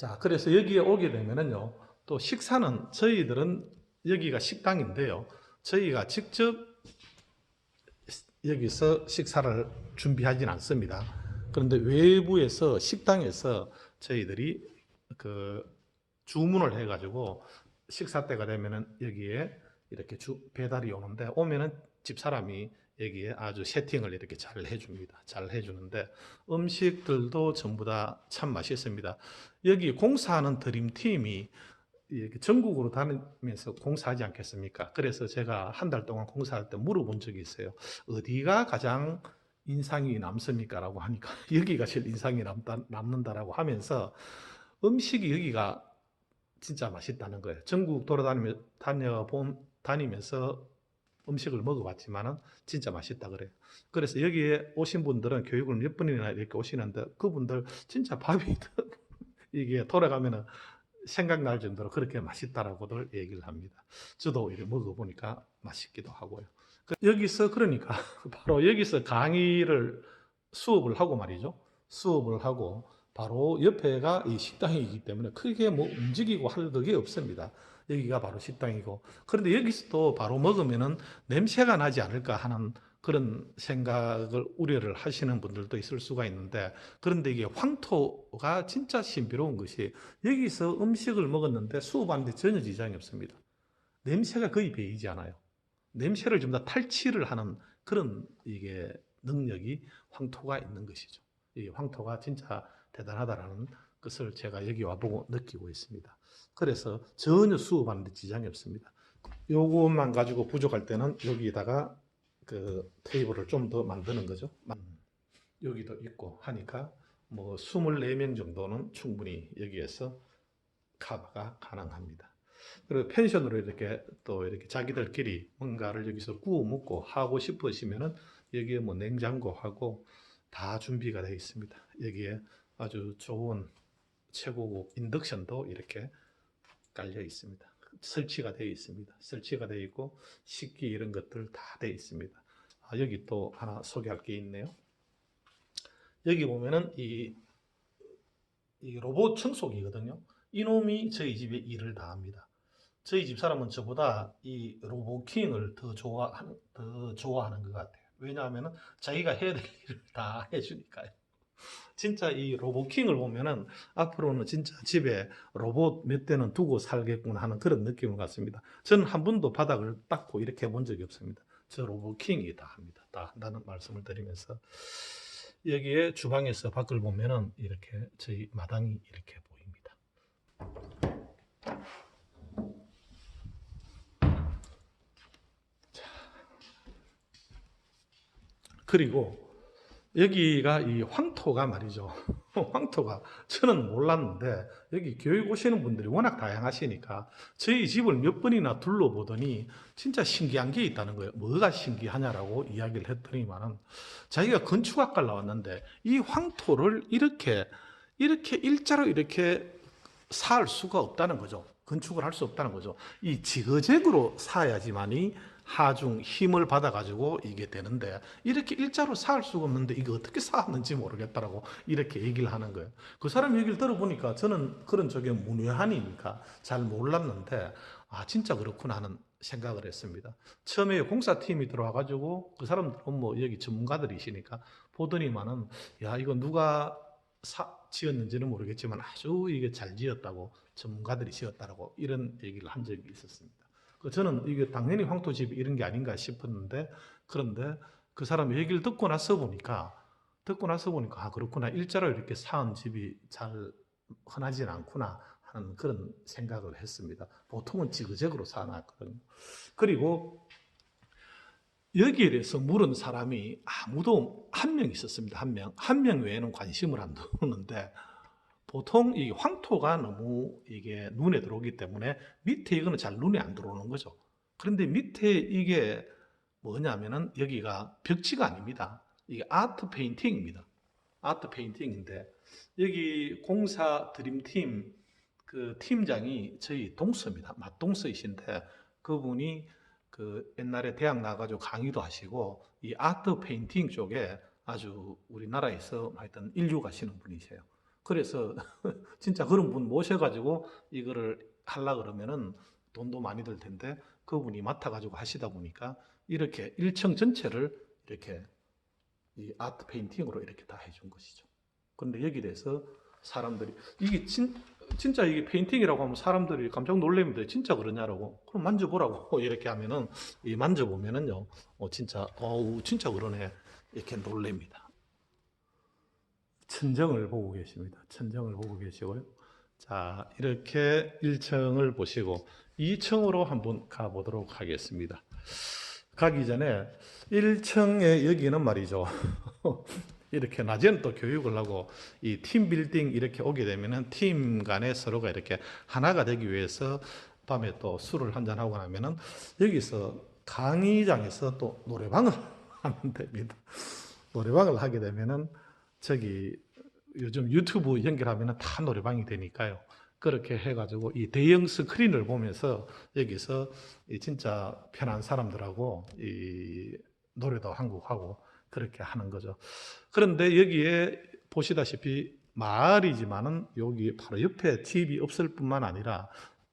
자, 그래서 여기에 오게 되면은요, 또 식사는 저희들은 여기가 식당인데요. 저희가 직접 여기서 식사를 준비하진 않습니다. 그런데 외부에서 식당에서 저희들이 그 주문을 해가지고 식사 때가 되면은 여기에 이렇게 주, 배달이 오는데 오면은 집 사람이 여기에 아주 세팅을 이렇게 잘 해줍니다. 잘 해주는데 음식들도 전부 다 참 맛있습니다. 여기 공사하는 드림팀이 전국으로 다니면서 공사하지 않겠습니까? 그래서 제가 한 달 동안 공사할 때 물어본 적이 있어요. 어디가 가장 인상이 남습니까? 라고 하니까 여기가 제일 인상이 남다, 남는다라고 하면서 음식이 여기가 진짜 맛있다는 거예요. 전국 돌아다니며 다녀본 다니면서 음식을 먹어봤지만은 진짜 맛있다 그래요. 그래서 여기에 오신 분들은 교육을 몇 번이나 이렇게 오시는데 그분들 진짜 밥이 이게 돌아가면은 생각날 정도로 그렇게 맛있다라고들 얘기를 합니다. 저도 이렇게 먹어보니까 맛있기도 하고요. 그 여기서 그러니까 바로 여기서 강의를 수업을 하고 말이죠. 수업을 하고 바로 옆에가 이 식당이기 때문에 크게 뭐 움직이고 할 그게 없습니다. 여기가 바로 식당이고 그런데 여기서도 바로 먹으면은 냄새가 나지 않을까 하는 그런 생각을 우려를 하시는 분들도 있을 수가 있는데 그런데 이게 황토가 진짜 신비로운 것이 여기서 음식을 먹었는데 수업하는데 전혀 지장이 없습니다. 냄새가 거의 배이지 않아요. 냄새를 좀 더 탈취를 하는 그런 이게 능력이 황토가 있는 것이죠. 이 황토가 진짜 대단하다라는 것을 제가 여기 와보고 느끼고 있습니다. 그래서 전혀 수업하는데 지장이 없습니다. 요것만 가지고 부족할 때는 여기다가 그 테이블을 좀 더 만드는 거죠. 음, 여기도 있고 하니까 뭐 24명 정도는 충분히 여기에서 커버가 가능합니다. 그리고 펜션으로 이렇게 또 이렇게 자기들끼리 뭔가를 여기서 구워 먹고 하고 싶으시면은 여기에 뭐 냉장고하고 다 준비가 되어 있습니다. 여기에 아주 좋은 최고급 인덕션도 이렇게 깔려 있습니다. 설치가 되어 있습니다. 설치가 되어 있고 식기 이런 것들 다 되어 있습니다. 아, 여기 또 하나 소개할 게 있네요. 여기 보면은 이, 이 로봇 청소기거든요. 이놈이 저희 집에 일을 다 합니다. 저희 집 사람은 저보다 이 로보킹을 더 좋아하는, 더 좋아하는 것 같아요. 왜냐하면은 자기가 해야 될 일을 다 해주니까요. 진짜 이 로보킹을 보면은 앞으로는 진짜 집에 로봇 몇 대는 두고 살겠구나 하는 그런 느낌을 갖습니다. 저는 한 번도 바닥을 닦고 이렇게 해본 적이 없습니다. 저 로보킹이 다 합니다. 다 한다는 말씀을 드리면서 여기에 주방에서 밖을 보면은 이렇게 저희 마당이 이렇게 보입니다. 그리고 여기가 이 황토가 말이죠. 황토가 저는 몰랐는데 여기 교육 오시는 분들이 워낙 다양하시니까 저희 집을 몇 번이나 둘러보더니 진짜 신기한 게 있다는 거예요. 뭐가 신기하냐라고 이야기를 했더니만은 자기가 건축학과를 나왔는데 이 황토를 이렇게 이렇게 일자로 이렇게 살 수가 없다는 거죠. 건축을 할 수 없다는 거죠. 이 지그재그로 사야지만이 하중 힘을 받아가지고 이게 되는데 이렇게 일자로 쌓을 수가 없는데 이거 어떻게 쌓았는지 모르겠다라고 이렇게 얘기를 하는 거예요. 그 사람 얘기를 들어보니까 저는 그런 쪽에 문외한이니까 잘 몰랐는데 아 진짜 그렇구나 하는 생각을 했습니다. 처음에 공사팀이 들어와가지고 그 사람들은 뭐 여기 전문가들이시니까 보더니만은 야 이거 누가 사, 지었는지는 모르겠지만 아주 이게 잘 지었다고 전문가들이 지었다라고 이런 얘기를 한 적이 있었습니다. 그 저는 이게 당연히 황토집 이런 게 아닌가 싶었는데 그런데 그 사람 얘기를 듣고 나서 보니까 듣고 나서 보니까 아 그렇구나 일자로 이렇게 쌓은 집이 잘 흔하진 않구나 하는 그런 생각을 했습니다. 보통은 지그재그로 쌓아놨거든요. 그리고 여기에 대해서 물은 사람이 아무도 한 명 있었습니다. 한 명. 한 명 외에는 관심을 안 두는데 보통 이 황토가 너무 이게 눈에 들어오기 때문에 밑에 이거는 잘 눈에 안 들어오는 거죠. 그런데 밑에 이게 뭐냐면은 여기가 벽지가 아닙니다. 이게 아트 페인팅입니다. 아트 페인팅인데 여기 공사 드림팀 그 팀장이 저희 동서입니다. 맞동서이신데 그분이 그 옛날에 대학 나가지고 강의도 하시고 이 아트 페인팅 쪽에 아주 우리나라에서 하여튼 인류 가시는 분이세요. 그래서 진짜 그런 분 모셔가지고 이거를 하려 그러면은 돈도 많이 들 텐데 그분이 맡아가지고 하시다 보니까 이렇게 1층 전체를 이렇게 이 아트 페인팅으로 이렇게 다 해준 것이죠. 그런데 여기 대해서 사람들이 이게 진, 진짜 이게 페인팅이라고 하면 사람들이 깜짝 놀랍니다. 진짜 그러냐라고. 그럼 만져보라고 이렇게 하면은 이 만져보면은요, 어 진짜 어우 진짜 그러네 이렇게 놀랍니다. 천정을 보고 계십니다. 천정을 보고 계시고요. 자 이렇게 1층을 보시고 2층으로 한번 가보도록 하겠습니다. 가기 전에 1층에 여기는 말이죠. 이렇게 낮에는 또 교육을 하고 이 팀 빌딩 이렇게 오게 되면은 팀 간에 서로가 이렇게 하나가 되기 위해서 밤에 또 술을 한잔 하고 나면은 여기서 강의장에서 또 노래방을 하면 됩니다. 노래방을 하게 되면은 저기 요즘 유튜브 연결하면은 다 노래방이 되니까요. 그렇게 해가지고 이 대형 스크린을 보면서 여기서 이 진짜 편한 사람들하고 이 노래도 한곡 하고 그렇게 하는 거죠. 그런데 여기에 보시다시피 마을이지만은 여기 바로 옆에 집이 없을 뿐만 아니라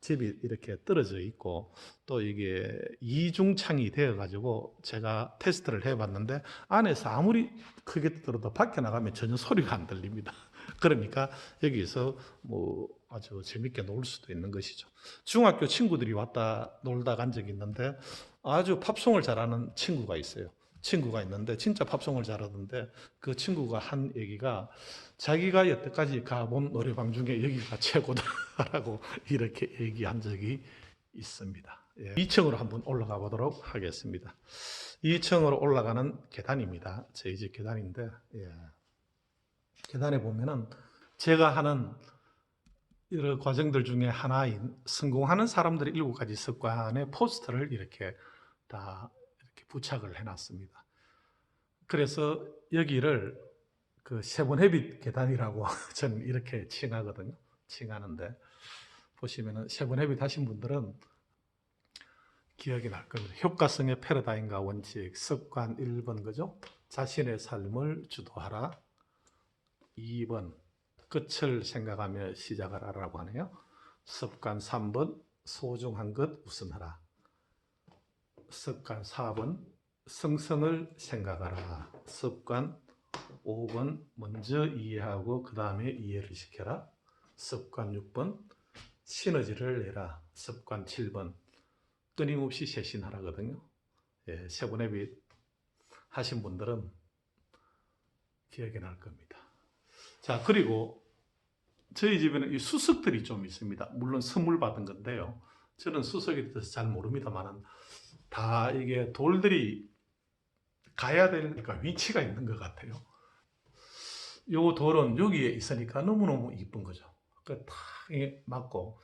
집이 이렇게 떨어져 있고 또 이게 이중창이 되어 가지고 제가 테스트를 해 봤는데 안에서 아무리 크게 들어도 밖에 나가면 전혀 소리가 안 들립니다. 그러니까 여기서 뭐 아주 재밌게 놀 수도 있는 것이죠. 중학교 친구들이 왔다 놀다 간 적이 있는데 아주 팝송을 잘하는 친구가 있어요. 친구가 있는데 진짜 팝송을 잘하던데 그 친구가 한 얘기가 자기가 여태까지 가본 노래방 중에 여기가 최고다라고 이렇게 얘기한 적이 있습니다. 예. 2층으로 한번 올라가 보도록 하겠습니다. 2층으로 올라가는 계단입니다. 저희 집 계단인데 예. 계단에 보면은 제가 하는 여러 과정들 중에 하나인 성공하는 사람들의 일곱 가지 습관의 포스터를 이렇게 다 부착을 해놨습니다. 그래서 여기를 그 헤빗 계단이라고 저는 이렇게 칭하거든요. 칭하는데 보시면은 세븐 헤빗 하신 분들은 기억이 날 겁니다. 효과성의 패러다임과 원칙, 습관 1번 그죠? 자신의 삶을 주도하라. 2번 끝을 생각하며 시작하라라고 하네요. 습관 3번 소중한 것 우선하라. 습관 4번 성성을 생각하라. 습관 5번 먼저 이해하고 그 다음에 이해를 시켜라. 습관 6번 시너지를 내라. 습관 7번 끊임없이 쇄신하라거든요. 예, 세분의 빛 하신 분들은 기억이 날 겁니다. 자, 그리고 저희 집에는 이 수석들이 좀 있습니다. 물론 선물 받은 건데요. 저는 수석에 대해서 잘 모릅니다만은 다 이게 돌들이 가야 되니까 위치가 있는 것 같아요. 요 돌은 여기에 있으니까 너무너무 이쁜 거죠. 그탁 맞고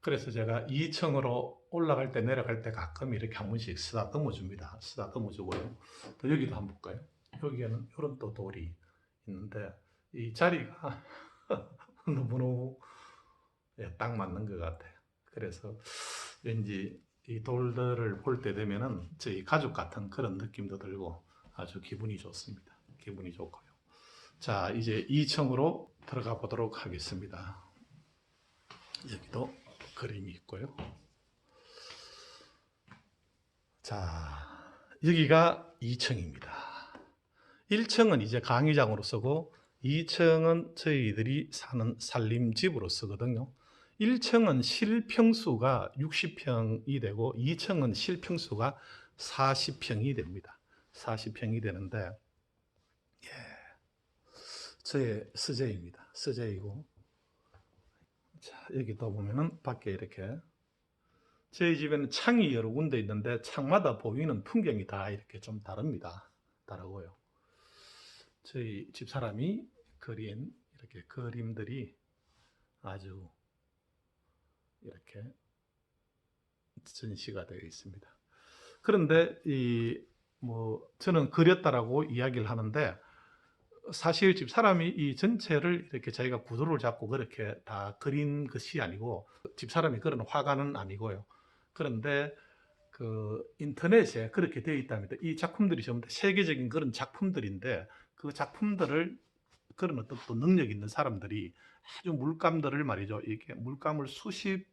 그래서 제가 2층으로 올라갈 때 내려갈 때 가끔 이렇게 한 번씩 쓰다듬어 줍니다. 쓰다듬어 주고요. 또 여기도 한번 볼까요? 여기에는 이런 또 돌이 있는데 이 자리가 너무너무 예, 딱 맞는 것 같아요. 그래서 왠지 이 돌들을 볼 때 되면은 저희 가족 같은 그런 느낌도 들고 아주 기분이 좋습니다. 기분이 좋고요. 자, 이제 2층으로 들어가 보도록 하겠습니다. 여기도 그림이 있고요. 자, 여기가 2층입니다. 1층은 이제 강의장으로 쓰고 2층은 저희들이 사는 살림집으로 쓰거든요. 1층은 실평수가 60평이 되고 2층은 실평수가 40평이 됩니다. 40평이 되는데 예. 저의 서재입니다. 서재이고 자, 여기도 보면은 밖에 이렇게 저희 집에는 창이 여러 군데 있는데 창마다 보이는 풍경이 다 이렇게 좀 다릅니다. 다르고요. 저희 집 사람이 그린 이렇게 그림들이 아주 이렇게 전시가 되어 있습니다. 그런데 이 뭐 저는 그렸다라고 이야기를 하는데 사실 집 사람이 이 전체를 이렇게 자기가 구도를 잡고 그렇게 다 그린 것이 아니고 집 사람이 그런 화가는 아니고요. 그런데 그 인터넷에 그렇게 되어 있답니다. 이 작품들이 전부 다 세계적인 그런 작품들인데 그 작품들을 그런 어떤 또 능력 있는 사람들이 아주 물감들을 말이죠. 이렇게 물감을 수십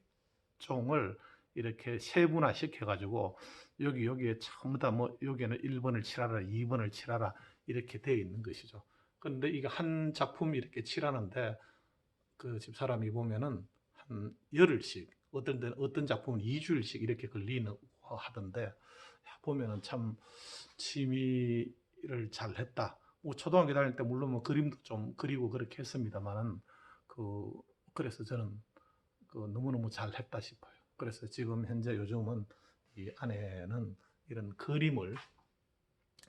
종을 이렇게 세분화 시켜가지고 여기 여기에 전부 다 뭐 여기에는 1번을 칠하라, 2번을 칠하라 이렇게 되어 있는 것이죠. 그런데 이게 한 작품 이렇게 칠하는데 그 집사람이 보면은 한 열흘씩 어떤 데 어떤 작품은 2주일씩 이렇게 걸리는 하던데 보면은 참 취미를 잘 했다. 뭐 초등학교 다닐 때 물론 뭐 그림도 좀 그리고 그렇게 했습니다만은 그 그래서 저는 그 너무너무 잘 했다 싶어요. 그래서 지금 현재 요즘은 이 아내는 이런 그림을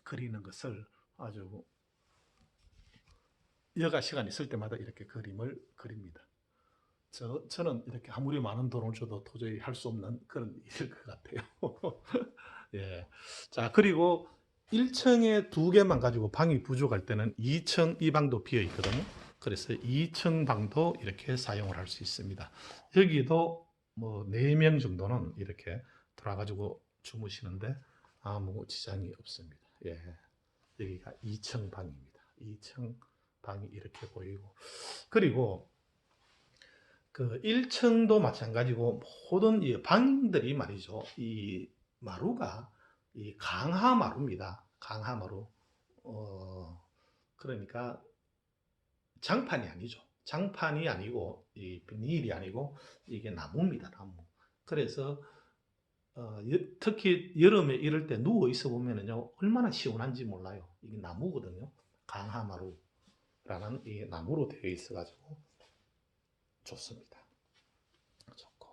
그리는 것을 아주 여가 시간 있을 때마다 이렇게 그림을 그립니다. 저, 저는 이렇게 아무리 많은 돈을 줘도 도저히 할 수 없는 그런 일일 것 같아요. 예. 자, 그리고 1층에 두 개만 가지고 방이 부족할 때는 2층 이 방도 비어 있거든요. 그래서 2층 방도 이렇게 사용을 할 수 있습니다. 여기도 뭐 4명 정도는 이렇게 돌아가지고 주무시는데 아무 지장이 없습니다. 예. 여기가 2층 방입니다. 2층 방이 이렇게 보이고 그리고 그 1층도 마찬가지고 모든 이 방들이 말이죠. 이 마루가 이 강화 마루입니다. 강화 마루. 어 그러니까 장판이 아니죠. 장판이 아니고 이 비닐이 아니고 이게 나무입니다. 나무. 그래서 어, 여- 특히 여름에 이럴 때 누워 있어 보면은요 얼마나 시원한지 몰라요. 이게 나무거든요. 강화마루라는 이 나무로 되어 있어 가지고 좋습니다. 좋고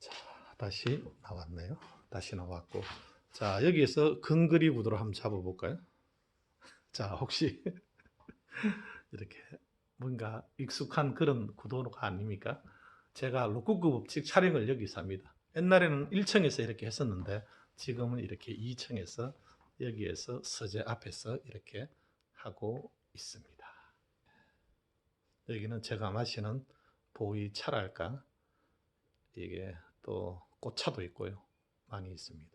자 다시 나왔네요. 다시 나왔고 자 여기에서 근거리 구도로 한번 잡아볼까요? 자 혹시 이렇게 뭔가 익숙한 그런 구도가 아닙니까? 제가 로쿠크 법칙 촬영을 여기서 합니다. 옛날에는 1층에서 이렇게 했었는데 지금은 이렇게 2층에서 여기에서 서재 앞에서 이렇게 하고 있습니다. 여기는 제가 마시는 보이 차랄까 이게 또 꽃차도 있고요. 많이 있습니다.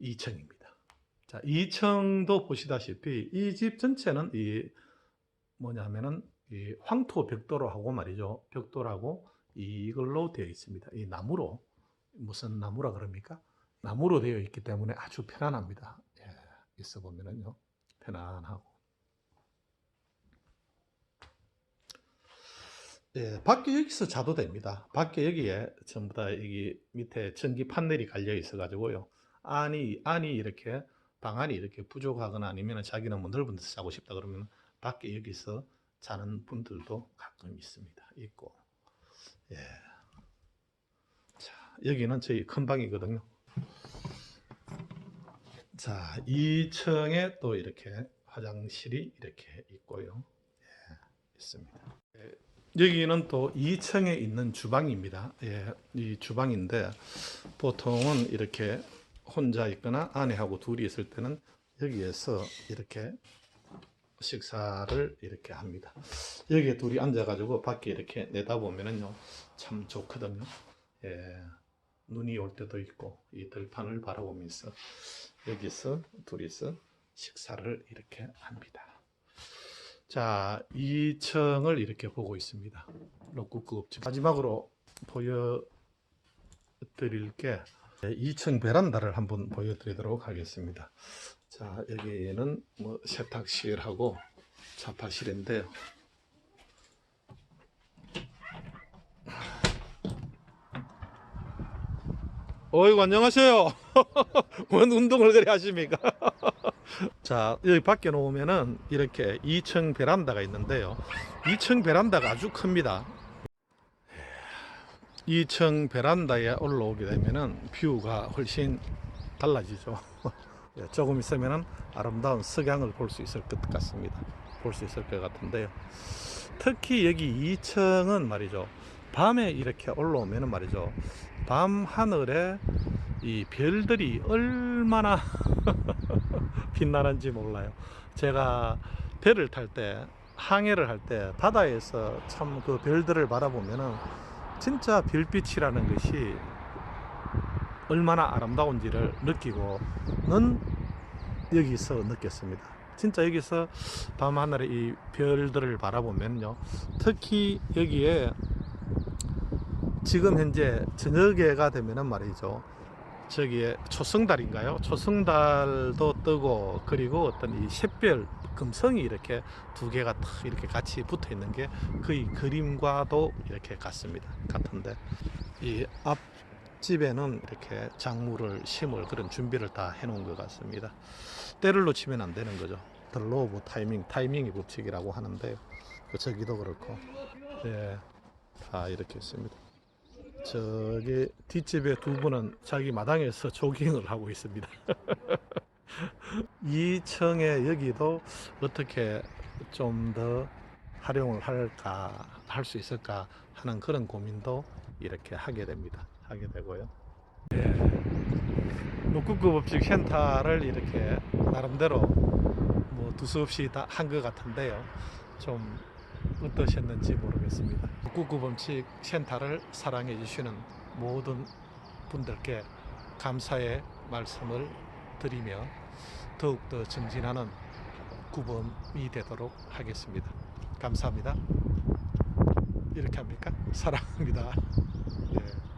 2층입니다. 자, 2층도 보시다시피 이 집 전체는 이 뭐냐면은 이 황토 벽돌로 하고 말이죠. 벽돌하고 이걸로 되어 있습니다. 이 나무로 무슨 나무라 그럽니까? 나무로 되어 있기 때문에 아주 편안합니다. 예, 있어 보면은요. 편안하고. 예, 밖에 여기서 자도 됩니다. 밖에 여기에 전부 다 여기 밑에 전기 판넬이 갈려 있어 가지고요. 안이 안이 이렇게 방안이 이렇게 부족하거나 아니면 자기는 뭐 넓은 데서 자고 싶다 그러면 밖에 여기서 자는 분들도 가끔 있습니다. 있고. 예. 자, 여기는 저희 큰 방이거든요. 자, 2층에 또 이렇게 화장실이 이렇게 있고요. 예, 있습니다. 예, 여기는 또 2층에 있는 주방입니다. 예, 이 주방인데 보통은 이렇게 혼자 있거나 아내하고 둘이 있을 때는 여기에서 이렇게 식사를 이렇게 합니다. 여기에 둘이 앉아가지고 밖에 이렇게 내다보면은요, 참 좋거든요. 예, 눈이 올 때도 있고, 이 들판을 바라보면서 여기서 둘이서 식사를 이렇게 합니다. 자, 2층을 이렇게 보고 있습니다. 읍집. 마지막으로 보여드릴 게 2층 베란다를 한번 보여드리도록 하겠습니다. 자, 여기에는 뭐 세탁실하고 자파실인데요. 어이구, 안녕하세요. 뭔 운동을 그래 하십니까? 자, 여기 밖에 놓으면은 이렇게 2층 베란다가 있는데요. 2층 베란다가 아주 큽니다. 2층 베란다에 올라오게 되면은 뷰가 훨씬 달라지죠. 예, 조금 있으면은 아름다운 석양을 볼 수 있을 것 같습니다. 볼 수 있을 것 같은데요. 특히 여기 2층은 말이죠. 밤에 이렇게 올라오면은 말이죠. 밤 하늘에 이 별들이 얼마나 빛나는지 몰라요. 제가 배를 탈 때, 항해를 할 때 바다에서 참 그 별들을 바라보면은 진짜 별빛이라는 것이 얼마나 아름다운지를 느끼고는 여기서 느꼈습니다. 진짜 여기서 밤하늘의 이 별들을 바라보면요. 특히 여기에 지금 현재 저녁에가 되면은 말이죠. 저기에 초승달인가요? 초승달도 뜨고 그리고 어떤 이 샛별 금성이 이렇게 두 개가 탁 이렇게 같이 붙어 있는 게 거의 그림과도 이렇게 같습니다. 같은데 이 앞 집에는 이렇게 작물을 심을 그런 준비를 다 해놓은 것 같습니다. 때를 놓치면 안 되는 거죠. 들로브 타이밍, 타이밍이 법칙이라고 하는데 그 저기도 그렇고 예, 다 이렇게 있습니다. 저기 뒷집에 두 분은 자기 마당에서 조깅을 하고 있습니다. 2층에 여기도 어떻게 좀 더 활용을 할까 할 수 있을까 하는 그런 고민도 이렇게 하게 됩니다. 하게 되고요. 예. 법칙 센터를 이렇게 나름대로 뭐 두서없이 다 한 것 같은데요. 좀 어떠셨는지 모르겠습니다. 범칙 센터를 사랑해 주시는 모든 분들께 감사의 말씀을 드리며 더욱더 증진하는 구범이 되도록 하겠습니다. 감사합니다. 이렇게 합니까? 사랑합니다. 예.